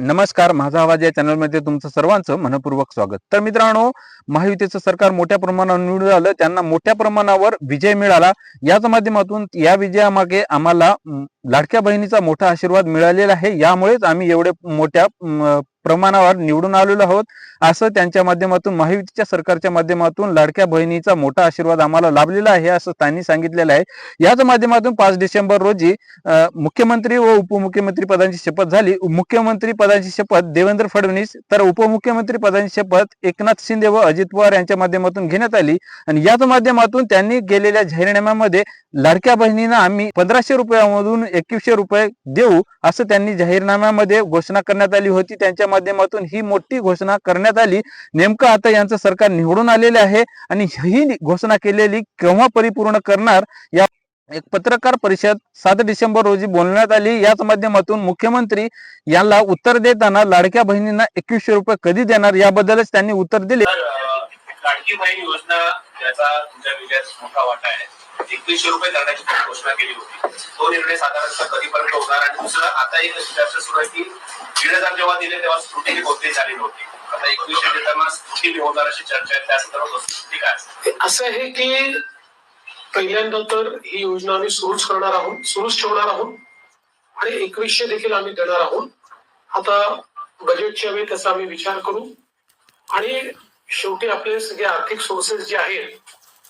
नमस्कार माझा आवाज या चॅनलमध्ये तुमचं सर्वांचं मनपूर्वक स्वागत. तर मित्रांनो महायुतीचं सरकार मोठ्या प्रमाणावर निवडून आलं त्यांना मोठ्या प्रमाणावर विजय मिळाला. याच माध्यमातून या विजयामागे आम्हाला लाडक्या बहिणीचा मोठा आशीर्वाद मिळालेला आहे. यामुळेच आम्ही एवढे मोठ्या प्रमाणावर निवडून आलेलो आहोत. असं त्यांच्या माध्यमातून महायुतीच्या सरकारच्या माध्यमातून लाडक्या बहिणीचा मोठा आशीर्वाद आम्हाला लाभलेला आहे असं त्यांनी सांगितलेलं आहे. याच माध्यमातून पाच डिसेंबर रोजी मुख्यमंत्री व उपमुख्यमंत्री पदांची शपथ झाली. मुख्यमंत्री पदाची शपथ देवेंद्र फडणवीस तर उपमुख्यमंत्री पदांची शपथ एकनाथ शिंदे व अजित पवार यांच्या माध्यमातून घेण्यात आली. आणि याच माध्यमातून त्यांनी गेलेल्या जाहीरनाम्यामध्ये लाडक्या बहिणींना आम्ही पंधराशे रुपयामधून एकवीसशे रुपये देऊ असं त्यांनी जाहीरनाम्यामध्ये घोषणा करण्यात आली होती. त्यांच्या माध्यमातून ही मोठी घोषणा करण्यात आली. नेमकं आता यांचं सरकार निवडून आलेले आहे आणि ही घोषणा केलेली केव्हा परिपूर्ण करणार या एक पत्रकार परिषद सात डिसेंबर रोजी बोलण्यात आली. याच माध्यमातून मुख्यमंत्री यांना उत्तर देताना लाडक्या बहिणींना एकवीसशे रुपये कधी देणार याबद्दलच त्यांनी उत्तर दिले. लाडकी बहीण योजना याचा तुमच्या विजयात मोठा वाटा आहे. एकवीसशे रुपये करण्याची घोषणा केली होती. तो निर्णय साधारणतः कधीपर्यंत होणार आणि दुसरं आता एक अशी चर्चा सुरू आहे की दीड हजार जेव्हा दिले तेव्हा स्क्रुटिनी कोणती झाली नव्हती. आता एकवीसशे देताना स्क्रुटिनी होणार अशी चर्चा आहे त्या संदर्भात ठीक आहे? असं आहे की पहिल्यांदा तर ही योजना आम्ही सुरूच करणार आहोत सुरूच ठेवणार आहोत आणि एकवीसशे देखील आम्ही देणार आहोत. आता बजेटच्या वेळी त्याचा आम्ही विचार करू. आणि शेवटी आपले सगळे आर्थिक सोर्सेस जे आहेत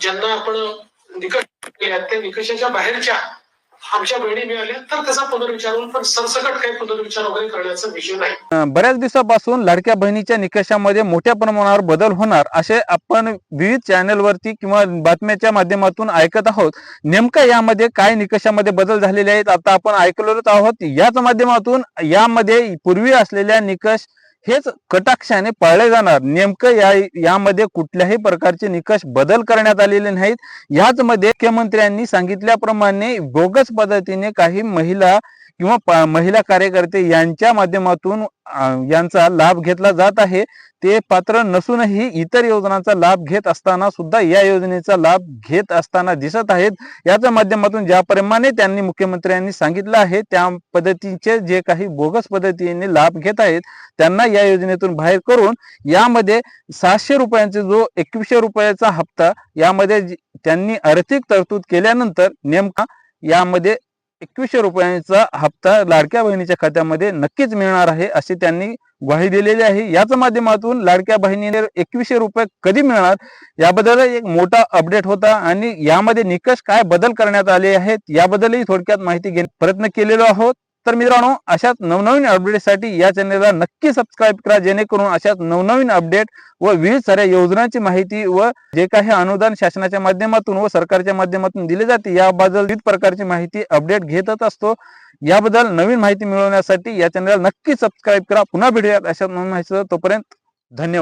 ज्यांना आपण निकष त्या निकषाच्या बाहेरच्या आमच्या बहिणी मिळाल्या तर त्याचा पुनर्विचार होईल पण सरसकट काही पुनर्विचार वगैरे करण्याचा विषय नाही बऱ्याच दिवसापासून लाडक्या बहिणीच्या निकषामध्ये मोठ्या प्रमाणावर बदल होणार असे आपण विविध चॅनलवरती किंवा बातम्याच्या माध्यमातून ऐकत आहोत. नेमका यामध्ये काय निकषामध्ये बदल झालेले आहेत आता आपण ऐकलेलोच आहोत. याच माध्यमातून यामध्ये पूर्वी असलेल्या निकष हेच कटाक्षाने पाळले जाणार. नेमकं या यामध्ये कुठल्याही प्रकारचे निकष बदल करण्यात आलेले नाहीत. याच मध्ये मुख्यमंत्र्यांनी सांगितल्याप्रमाणे बोगस पद्धतीने काही महिला किंवा प- महिला कार्यकर्ते यांच्या माध्यमातून यांचा लाभ घेतला जात आहे. ते पात्र नसूनही इतर योजनांचा लाभ घेत असताना सुद्धा या योजनेचा लाभ घेत असताना दिसत आहेत. याच्या माध्यमातून ज्याप्रमाणे त्यांनी मुख्यमंत्र्यांनी सांगितलं आहे त्या पद्धतीचे जे काही बोगस पद्धतीने लाभ घेत आहेत त्यांना या योजनेतून बाहेर करून यामध्ये सहाशे रुपयांचे जो एकवीसशे रुपयाचा हप्ता यामध्ये त्यांनी आर्थिक तरतूद केल्यानंतर नेमका यामध्ये एकवीसशे रुपयांचा हप्ता लाडक्या बहिणीच्या खात्यामध्ये नक्कीच मिळणार आहे अशी त्यांनी ग्वाही दिलेली आहे. याच माध्यमातून लाडक्या बहिणीने एकवीसशे रुपये कधी मिळणार याबद्दल एक मोठा अपडेट होता आणि यामध्ये निकष काय बदल करण्यात आले आहेत याबद्दलही थोडक्यात माहिती घेण्याचा प्रयत्न केलेलो आहोत. तर मित्रांनो अशाच नवनवीन अपडेटसाठी या चॅनलला नक्की सबस्क्राईब करा जेणेकरून अशाच नवनवीन अपडेट व विविध साऱ्या योजनांची माहिती व जे काही अनुदान शासनाच्या माध्यमातून व सरकारच्या माध्यमातून दिले जाते याबद्दल विविध प्रकारची माहिती अपडेट घेतच असतो. याबद्दल नवीन माहिती मिळवण्यासाठी या चॅनलला नक्की सबस्क्राईब करा. पुन्हा भेटूयात अशा नवीन माहिती तोपर्यंत धन्यवाद.